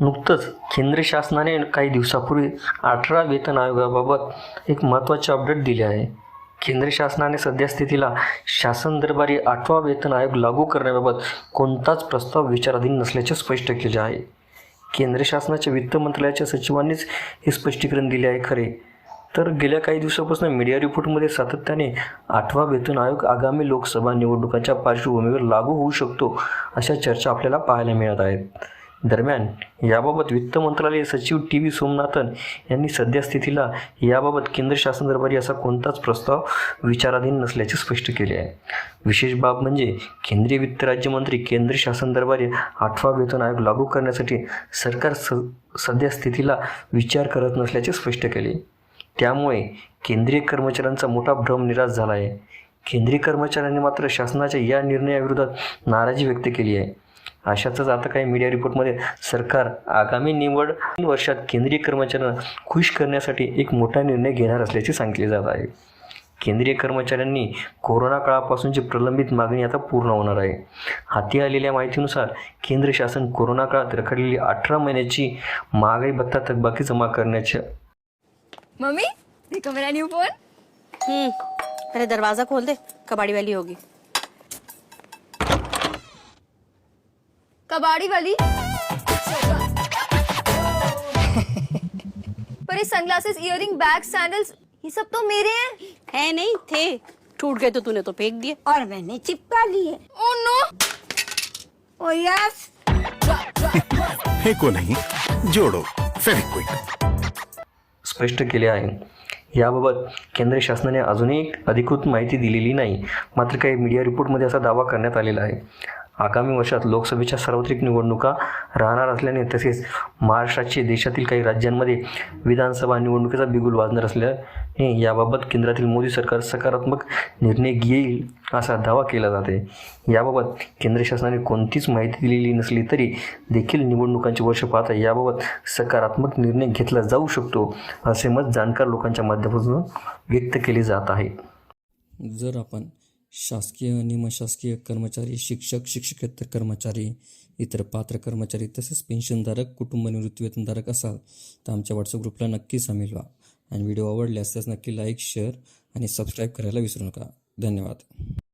नुकतंच केंद्र शासनाने काही दिवसापूर्वी अठरा वेतन आयोगाबाबत एक महत्त्वाचे अपडेट दिले आहे. केंद्र शासनाने सध्या स्थितीला शासन दरबारी आठवा वेतन आयोग लागू करण्याबाबत कोणताच प्रस्ताव विचाराधीन नसल्याचे स्पष्ट केले आहे. केंद्र शासनाच्या वित्त मंत्रालयाच्या सचिवांनीच हे स्पष्टीकरण दिले आहे खरे. तर गेल्या काही दिवसापासून मीडिया रिपोर्टमध्ये सातत्याने आठवा वेतन आयोग आगामी लोकसभा निवडणुकांच्या पार्श्वभूमीवर लागू होऊ शकतो अशा चर्चा आपल्याला पाहायला मिळत आहेत. दरम्यान याबाबत वित्त मंत्रालय सचिव टी व्ही सोमनाथन यांनी सध्या स्थितीला याबाबत केंद्र शासन दरबारी असा कोणताच प्रस्ताव विचाराधीन नसल्याचे स्पष्ट केले आहे. विशेष बाब म्हणजे केंद्रीय वित्त राज्यमंत्री केंद्र शासन दरबारी आठवा वेतन आयोग लागू करण्यासाठी सरकार स सध्या स्थितीला विचार करत नसल्याचे स्पष्ट केले. त्यामुळे केंद्रीय कर्मचाऱ्यांचा मोठा भ्रम निराश झाला आहे. केंद्रीय कर्मचाऱ्यांनी मात्र शासनाच्या या निर्णयाविरोधात नाराजी व्यक्त केली आहे. अशातच आता काही मीडिया रिपोर्टमध्ये सरकार आगामी निवड वर्षात केंद्रीय कर्मचाऱ्यांना खुश करण्यासाठी एक मोठा निर्णय घेणार असल्याचे सांगितले जात आहे. केंद्रीय कर्मचाऱ्यांनी कोरोना काळापासूनची प्रलंबित मागणी आता पूर्ण होणार आहे. हाती आलेल्या माहितीनुसार केंद्र शासन कोरोना काळात रखडलेली अठरा महिन्याची महागाई भत्ता थकबाकी जमा करण्याच्या मम्मी देखो मेरा न्यू फोन दरवाजा खोल दे. कबाड़ी वाली होगी. कबाड़ी वाली। पर ये सनग्लासेस इयरिंग बैग सैंडल्स ये सब तो मेरे हैं। है नहीं थे। टूट गए तो तूने तो फेंक दिए। और मैंने चिपका लिए ओह नो ओ यस फेंको नहीं जोड़ो फेविक्विक स्पष्ट केले आहे। याबाबत केंद्र शासनाने अजूनही अधिकृत माहिती दिलेली नाही मात्र काही मीडिया रिपोर्टमध्ये असा दावा करण्यात आलेला आहे. आगामी वर्षात लोकसभेच्या सार्वत्रिक निवडणुका राहणार असल्याने तसेच महाराष्ट्राचे देशातील काही राज्यांमध्ये विधानसभा निवडणुकीचा बिगुल वाजणार असल्याने याबाबत केंद्रातील मोदी सरकार सकारात्मक निर्णय घेईल असा दावा केला जाते याबाबत केंद्र शासनाने कोणतीच माहिती दिलेली नसली तरी देखील निवडणुकांचे वर्ष पाहता याबाबत सकारात्मक निर्णय घेतला जाऊ शकतो असे मत जाणकार लोकांच्या माध्यमातून व्यक्त केले जात आहे. जर आपण शासकीय निमशासकीय कर्मचारी शिक्षक शिक्षकेतर कर्मचारी इतर पात्र कर्मचारी तसेच पेन्शनधारक कुटुंब निवृत्तीवेतनधारक असाल तर आमच्या व्हॉट्सअप ग्रुपला नक्की सामील व्हा. आणि व्हिडिओ आवडल्यास त्यास नक्की लाईक शेअर आणि सबस्क्राईब करायला विसरू नका. धन्यवाद.